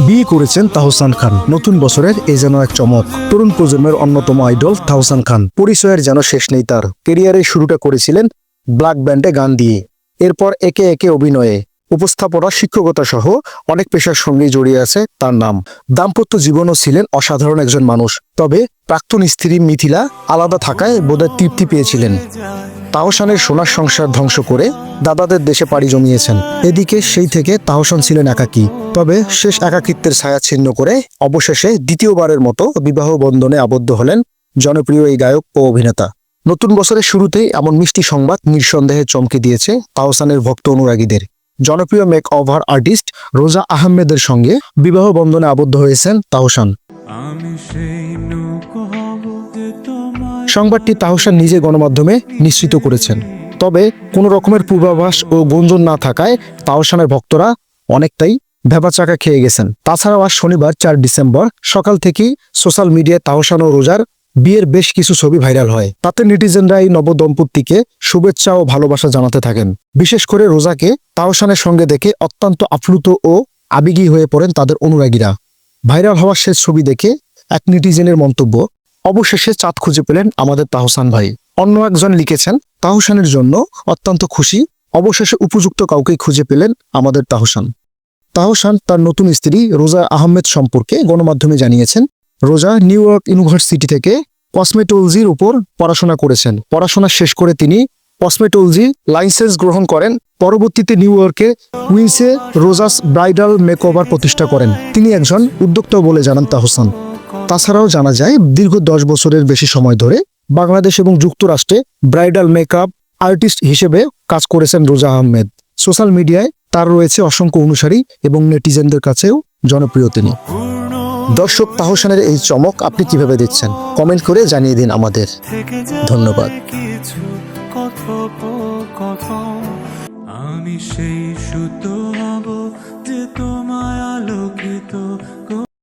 বিয়ে করেছেন তাহসান খান। নতুন বছরের এই যেন এক চমক। তরুণ প্রজন্মের অন্যতম আইডল তাহসান খান। পরিচয়ের যেন শেষ নেই তার। কেরিয়ারের শুরুটা করেছিলেন ব্ল্যাক ব্যান্ডে গান দিয়ে। এরপর একে একে অভিনয়ে। উপস্থাপনা, শিক্ষকতা সহ অনেক পেশার সঙ্গে জড়িয়ে আছে তার নাম। দাম্পত্য জীবনও ছিলেন অসাধারণ একজন মানুষ, তবে প্রাক্তন স্ত্রী মিথিলা আলাদা থাকায় বোধহয় তৃপ্তি পেয়েছিলেন। তাহসানের সোনার সংসার ধ্বংস করে দাদাদের দেশে পাড়ি জমিয়েছেন। এদিকে সেই থেকে তাহসান ছিলেন একাকী, তবে শেষ একাকিত্বের ছায়া ছিন্ন করে অবশেষে দ্বিতীয়বারের মতো বিবাহ বন্ধনে আবদ্ধ হলেন জনপ্রিয় এই গায়ক ও অভিনেতা। নতুন বছরের শুরুতেই এমন মিষ্টি সংবাদ নিঃসন্দেহে চমকে দিয়েছে তাহসানের ভক্ত অনুরাগীদের। জনপ্রিয় মেক ওভার আর্টিস্ট রোজা আহমেদের সঙ্গে বিবাহ বন্ধনে আবদ্ধ হয়েছেন তাহসান। সংবাদটি তাহসান নিজে গণমাধ্যমে নিশ্চিত করেছেন। তবে কোনো রকমের পূর্বাভাস ও গুঞ্জন না থাকায় তাহসানের ভক্তরা অনেকটাই ভেবাচাকা খেয়ে গেছেন। তাছাড়াও আজ শনিবার চার ডিসেম্বর সকাল থেকেই সোশ্যাল মিডিয়ায় তাহসান ও রোজার বিয়ের বেশ কিছু ছবি ভাইরাল হয়। তাতে নেটিজেনরা এই নবদম্পতিকে শুভেচ্ছা ও ভালোবাসা জানাতে থাকেন। বিশেষ করে রোজাকে তাহসানের সঙ্গে দেখে অত্যন্ত আপ্লুত ও আবেগী হয়ে পড়েন তাদের অনুরাগীরা। ভাইরাল হওয়ার শেষ ছবি দেখে এক নেটিজেনের মন্তব্য, অবশেষে চাঁদ খুঁজে পেলেন আমাদের তাহসান ভাই। অন্য একজন লিখেছেন তাহসানের জন্য অত্যন্ত খুশি, অবশেষে উপযুক্ত কাউকেই খুঁজে পেলেন আমাদের তাহসান তাহসান তার নতুন স্ত্রী রোজা আহমেদ সম্পর্কে গণমাধ্যমে জানিয়েছেন রোজা নিউ ইয়র্ক ইউনিভার্সিটি থেকে কসমেটোলজির উপর পড়াশোনা করেছেন। পড়াশোনা শেষ করে তিনি কসমেটোলজি লাইসেন্স গ্রহণ করেন। পরবর্তীতে নিউ ইয়র্কে কুইন্সে রোজাস ব্রাইডাল মেকওভার প্রতিষ্ঠা করেন। তিনি একজন উদ্যোক্তা বলে জানান তাহসান। তাছাড়াও জানা যায়, দীর্ঘ দশ বছরের বেশি সময় ধরে বাংলাদেশ এবং যুক্তরাষ্ট্রে ব্রাইডাল মেকআপ আর্টিস্ট হিসেবে কাজ করেছেন রোজা আহমেদ। সোশ্যাল মিডিয়ায় তার রয়েছে অসংখ্য অনুসারী এবং নেটিজেনদের কাছেও জনপ্রিয় তিনি। দর্শক তাহসানের এই চমক আপনি কীভাবে দিচ্ছেন? কমেন্ট করে জানিয়ে দিন আমাদের। ধন্যবাদ। আমি সেই সুতো